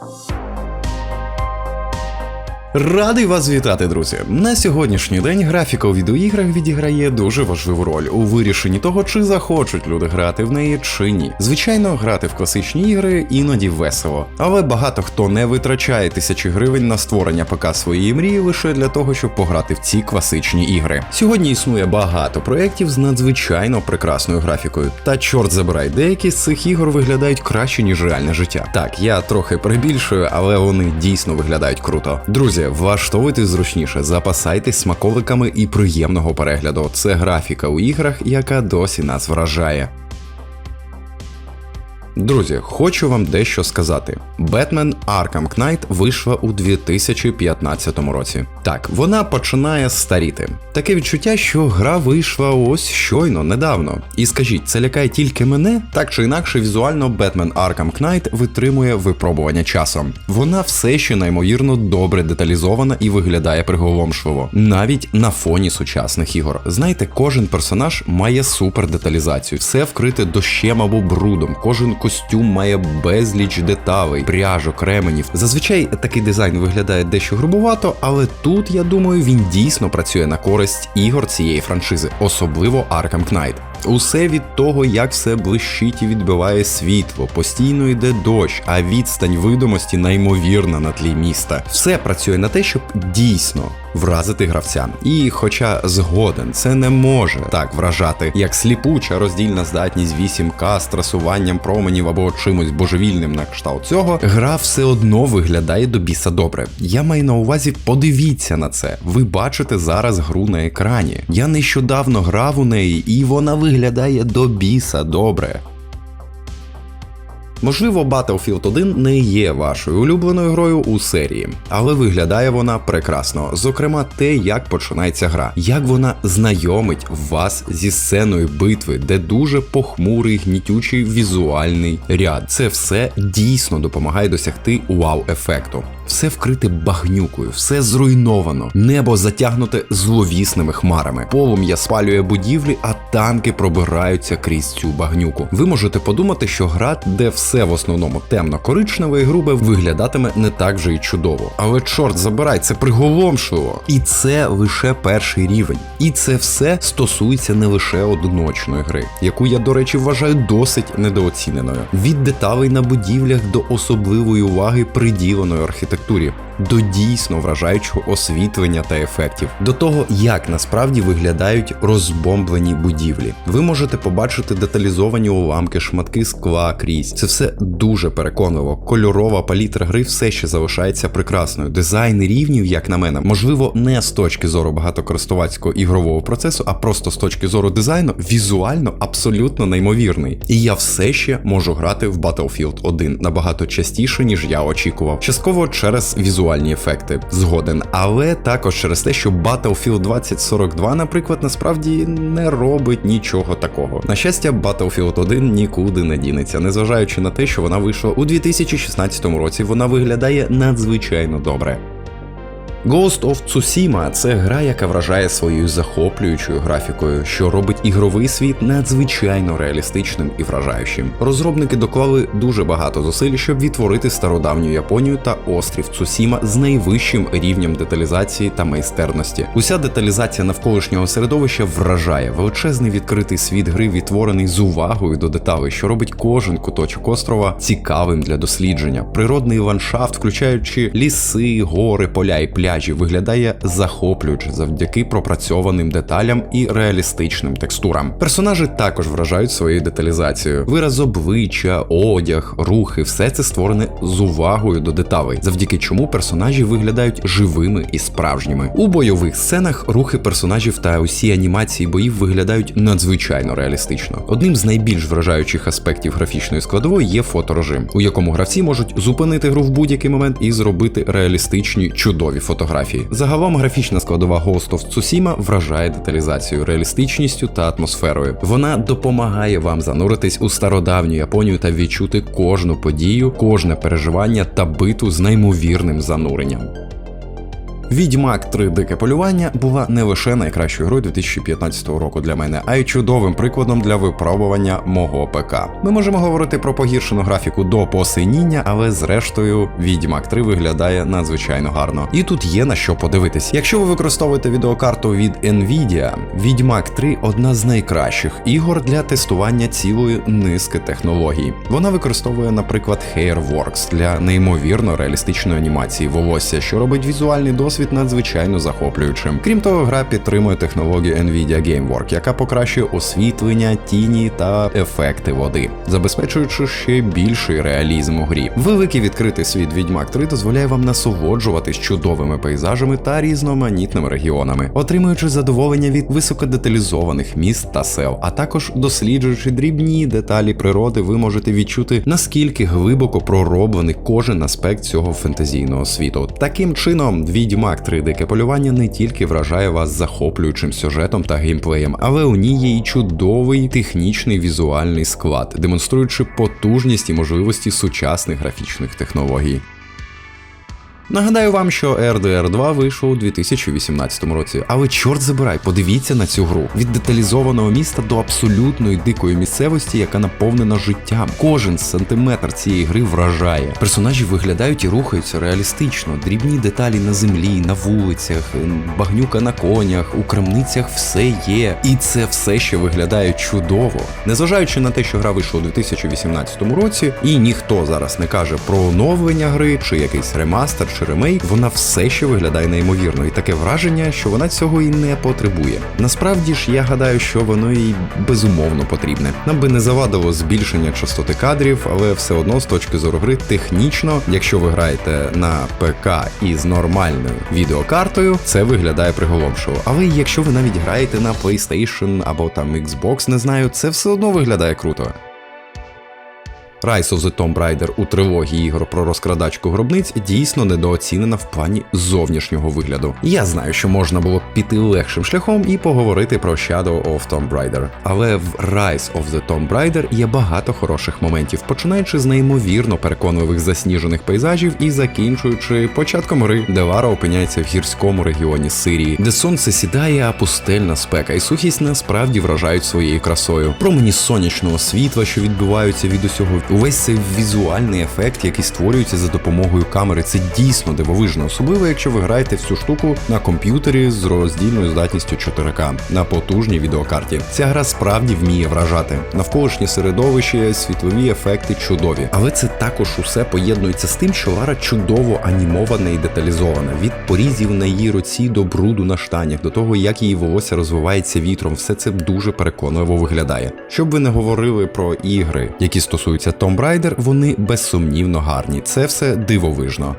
Bye. Радий вас вітати, друзі! На сьогоднішній день графіка у відеоіграх відіграє дуже важливу роль у вирішенні того, чи захочуть люди грати в неї чи ні. Звичайно, грати в класичні ігри іноді весело, але багато хто не витрачає тисячі гривень на створення ПК своєї мрії лише для того, щоб пограти в ці класичні ігри. Сьогодні існує багато проєктів з надзвичайно прекрасною графікою. Та чорт забирай, деякі з цих ігор виглядають краще, ніж реальне життя. Так, я трохи перебільшую, але вони дійсно виглядають круто. Друзі, влаштовуйтесь зручніше, запасайтесь смаковиками і приємного перегляду. Це графіка у іграх, яка досі нас вражає. Друзі, хочу вам дещо сказати. Batman Arkham Knight вийшла у 2015 році. Так, вона починає старіти. Таке відчуття, що гра вийшла ось щойно, недавно. І скажіть, це лякає тільки мене? Так чи інакше, візуально Batman Arkham Knight витримує випробування часом. Вона все ще неймовірно добре деталізована і виглядає приголомшливо, навіть на фоні сучасних ігор. Знаєте, кожен персонаж має супер деталізацію, все вкрите дощем або брудом. Кожен костюм має безліч деталей, пряжок, ременів. Зазвичай такий дизайн виглядає дещо грубувато, але тут я думаю, він дійсно працює на користь ігор цієї франшизи, особливо Arkham Knight. Усе від того, як все блищить і відбиває світло, постійно йде дощ, а відстань видимості неймовірна на тлі міста. Все працює на те, щоб дійсно вразити гравця. І, хоча згоден, це не може так вражати, як сліпуча роздільна здатність 8К з трасуванням променів або чимось божевільним на кшталт цього, гра все одно виглядає до біса добре. Я маю на увазі, подивіться на це. Ви бачите зараз гру на екрані. Я нещодавно грав у неї, і вона виглядає до біса добре. Можливо, Battlefield 1 не є вашою улюбленою грою у серії, але виглядає вона прекрасно. Зокрема, те, як починається гра, як вона знайомить вас зі сценою битви, де дуже похмурий, гнітючий візуальний ряд. Це все дійсно допомагає досягти вау-ефекту. Все вкрите багнюкою, все зруйновано, небо затягнуте зловісними хмарами. Полум'я спалює будівлі, а танки пробираються крізь цю багнюку. Ви можете подумати, що гра, де все в основному темно-коричневе і грубе, виглядатиме не так же й чудово. Але чорт забирай, це приголомшливо. І це лише перший рівень. І це все стосується не лише одиночної гри, яку я, до речі, вважаю досить недооціненою. Від деталей на будівлях до особливої уваги приділеної архітектури arquitetura. До дійсно вражаючого освітлення та ефектів, до того, як насправді виглядають розбомблені будівлі. Ви можете побачити деталізовані уламки, шматки скла крізь. Це все дуже переконливо. Кольорова палітра гри все ще залишається прекрасною. Дизайн рівнів, як на мене, можливо, не з точки зору багатокористувацького ігрового процесу, а просто з точки зору дизайну, візуально абсолютно неймовірний. І я все ще можу грати в Battlefield 1 набагато частіше, ніж я очікував. Частково через візуальні ефекти згоден, але також через те, що Battlefield 2042, наприклад, насправді не робить нічого такого. На щастя, Battlefield 1 нікуди не дінеться, незважаючи на те, що вона вийшла у 2016 році, вона виглядає надзвичайно добре. Ghost of Tsushima – це гра, яка вражає своєю захоплюючою графікою, що робить ігровий світ надзвичайно реалістичним і вражаючим. Розробники доклали дуже багато зусиль, щоб відтворити стародавню Японію та острів Цусіма з найвищим рівнем деталізації та майстерності. Уся деталізація навколишнього середовища вражає величезний відкритий світ гри, відтворений з увагою до деталей, що робить кожен куточок острова цікавим для дослідження. Природний ландшафт, включаючи ліси, гори, поля і пляжі, виглядає захоплююче завдяки пропрацьованим деталям і реалістичним текстурам. Персонажі також вражають своєю деталізацією. Вираз обличчя, одяг, рухи все це створене з увагою до деталей, завдяки чому персонажі виглядають живими і справжніми. У бойових сценах рухи персонажів та усі анімації боїв виглядають надзвичайно реалістично. Одним з найбільш вражаючих аспектів графічної складової є фоторежим, у якому гравці можуть зупинити гру в будь-який момент і зробити реалістичні чудові фотографії. Загалом графічна складова Ghost of Tsushima вражає деталізацією, реалістичністю та атмосферою. Вона допомагає вам зануритись у стародавню Японію та відчути кожну подію, кожне переживання та биту з неймовірним зануренням. Відьмак 3 Дике полювання була не лише найкращою грою 2015 року для мене, а й чудовим прикладом для випробування мого ПК. Ми можемо говорити про погіршену графіку до посиніння, але зрештою Відьмак 3 виглядає надзвичайно гарно. І тут є на що подивитись. Якщо ви використовуєте відеокарту від Nvidia, Відьмак 3 одна з найкращих ігор для тестування цілої низки технологій. Вона використовує, наприклад, Hairworks для неймовірно реалістичної анімації волосся, що робить візуальний досвід надзвичайно захоплюючим. Крім того, гра підтримує технологію Nvidia GameWork, яка покращує освітлення, тіні та ефекти води, забезпечуючи ще більший реалізм у грі. Великий відкритий світ Відьмак 3 дозволяє вам насолоджуватись чудовими пейзажами та різноманітними регіонами, отримуючи задоволення від високодеталізованих міст та сел, а також досліджуючи дрібні деталі природи, ви можете відчути наскільки глибоко пророблений кожен аспект цього фентезійного світу. Таким чином, відьмак 3 дике полювання не тільки вражає вас захоплюючим сюжетом та геймплеєм, але у ній є і чудовий технічний візуальний склад, демонструючи потужність і можливості сучасних графічних технологій. Нагадаю вам, що RDR 2 вийшов у 2018 році, але чорт забирай, подивіться на цю гру від деталізованого міста до абсолютної дикої місцевості, яка наповнена життям. Кожен сантиметр цієї гри вражає. Персонажі виглядають і рухаються реалістично. Дрібні деталі на землі, на вулицях, багнюка на конях, у крамницях все є. І це все ще виглядає чудово. Незважаючи на те, що гра вийшла у 2018 році, і ніхто зараз не каже про оновлення гри чи якийсь ремастер чи ремейк, вона все ще виглядає неймовірно, і таке враження, що вона цього і не потребує. Насправді ж, я гадаю, що воно їй безумовно потрібне. Нам би не завадило збільшення частоти кадрів, але все одно з точки зору гри технічно, якщо ви граєте на ПК із нормальною відеокартою, це виглядає приголомшиво. Але якщо ви навіть граєте на PlayStation або там Xbox, не знаю, це все одно виглядає круто. Rise of the Tomb Raider у трилогії ігор про розкрадачку гробниць дійсно недооцінена в плані зовнішнього вигляду. Я знаю, що можна було піти легшим шляхом і поговорити про Shadow of Tomb Raider. Але в Rise of the Tomb Raider є багато хороших моментів, починаючи з неймовірно переконливих засніжених пейзажів і закінчуючи початком гри, де Лара опиняється в гірському регіоні Сирії, де сонце сідає, а пустельна спека і сухість насправді вражають своєю красою. Промені сонячного світла, що відбиваються від усього. Увесь цей візуальний ефект, який створюється за допомогою камери, це дійсно дивовижно, особливо якщо ви граєте в цю штуку на комп'ютері з роздільною здатністю 4К на потужній відеокарті. Ця гра справді вміє вражати. Навколишнє середовище, світлові ефекти чудові. Але це також усе поєднується з тим, що Лара чудово анімована і деталізована. Від порізів на її руці до бруду на штанях, до того, як її волосся розвивається вітром, все це дуже переконливо виглядає. Щоб ви не говорили про ігри, які стосуються Tomb Raider, вони безсумнівно гарні. Це все дивовижно.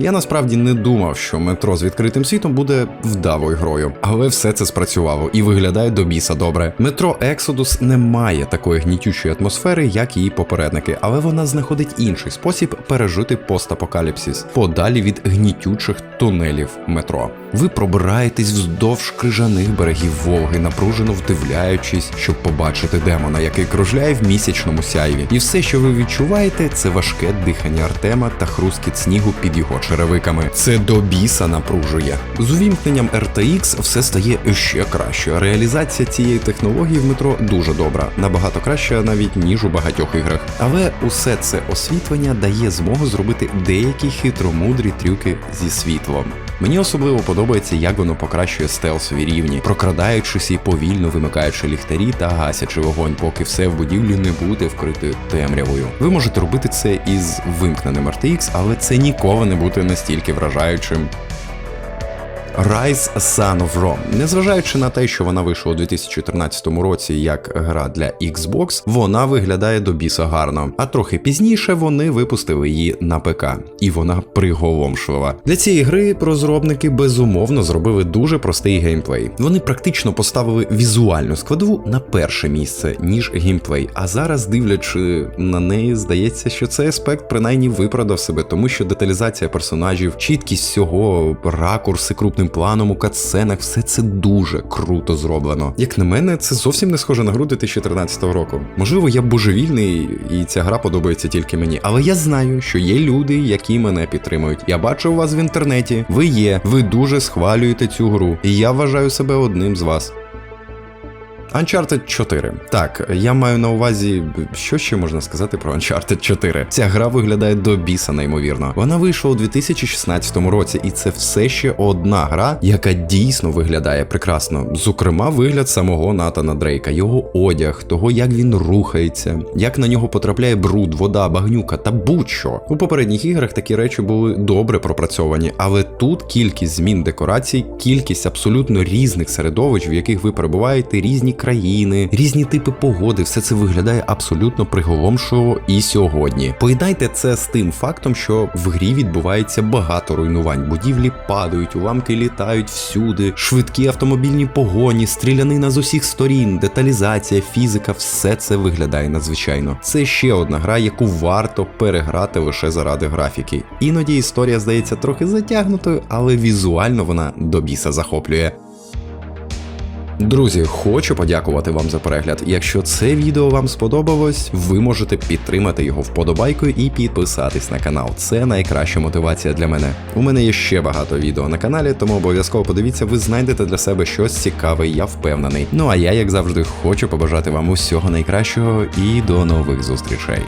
Я насправді не думав, що метро з відкритим світом буде вдалою грою, але все це спрацювало і виглядає до біса добре. Метро Exodus не має такої гнітючої атмосфери, як її попередники, але вона знаходить інший спосіб пережити постапокаліпсис подалі від гнітючих тунелів метро. Ви пробираєтесь вздовж крижаних берегів Волги, напружено вдивляючись, щоб побачити демона, який кружляє в місячному сяйві. І все, що ви відчуваєте, це важке дихання Артема та хрускіт снігу під його черевиками. Це до біса напружує. З увімкненням RTX все стає ще краще. Реалізація цієї технології в метро дуже добра, набагато краща навіть ніж у багатьох іграх. Але усе це освітлення дає змогу зробити деякі хитромудрі трюки зі світлом. Мені особливо подобається, як воно покращує стелсові рівні, прокрадаючись і повільно вимикаючи ліхтарі та гасячи вогонь, поки все в будівлі не буде вкрите темрявою. Ви можете робити це із вимкненим RTX, але це ніколи не буде настільки вражаючим. Rise Son of Rome. Незважаючи на те, що вона вийшла у 2014 році як гра для Xbox, вона виглядає до біса гарно. А трохи пізніше вони випустили її на ПК, і вона приголомшлива. Для цієї гри розробники безумовно зробили дуже простий геймплей. Вони практично поставили візуальну складову на перше місце, ніж геймплей. А зараз, дивлячи на неї, здається, що цей аспект принаймні виправдав себе, тому що деталізація персонажів, чіткість всього, ракурси крупним крупним планом у катсценах, все це дуже круто зроблено. Як на мене, це зовсім не схоже на гру 2013 року. Можливо, я божевільний і ця гра подобається тільки мені. Але я знаю, що є люди, які мене підтримують. Я бачу вас в інтернеті. Ви є, ви дуже схвалюєте цю гру. І я вважаю себе одним з вас. Uncharted 4. Так, я маю на увазі, що ще можна сказати про Uncharted 4. Ця гра виглядає до біса неймовірно. Вона вийшла у 2016 році, і це все ще одна гра, яка дійсно виглядає прекрасно. Зокрема, вигляд самого Натана Дрейка, його одяг, того, як він рухається, як на нього потрапляє бруд, вода, багнюка та будь-що. У попередніх іграх такі речі були добре пропрацьовані, але тут кількість змін декорацій, кількість абсолютно різних середовищ, в яких ви перебуваєте, різні країни, різні типи погоди, все це виглядає абсолютно приголомшливо і сьогодні. Поєднайте це з тим фактом, що в грі відбувається багато руйнувань. Будівлі падають, уламки літають всюди, швидкі автомобільні погоні, стрілянина з усіх сторін, деталізація, фізика, все це виглядає надзвичайно. Це ще одна гра, яку варто переграти лише заради графіки. Іноді історія здається трохи затягнутою, але візуально вона до біса захоплює. Друзі, хочу подякувати вам за перегляд. Якщо це відео вам сподобалось, ви можете підтримати його вподобайкою і підписатись на канал. Це найкраща мотивація для мене. У мене є ще багато відео на каналі, тому обов'язково подивіться, ви знайдете для себе щось цікаве, я впевнений. Ну а я, як завжди, хочу побажати вам усього найкращого і до нових зустрічей.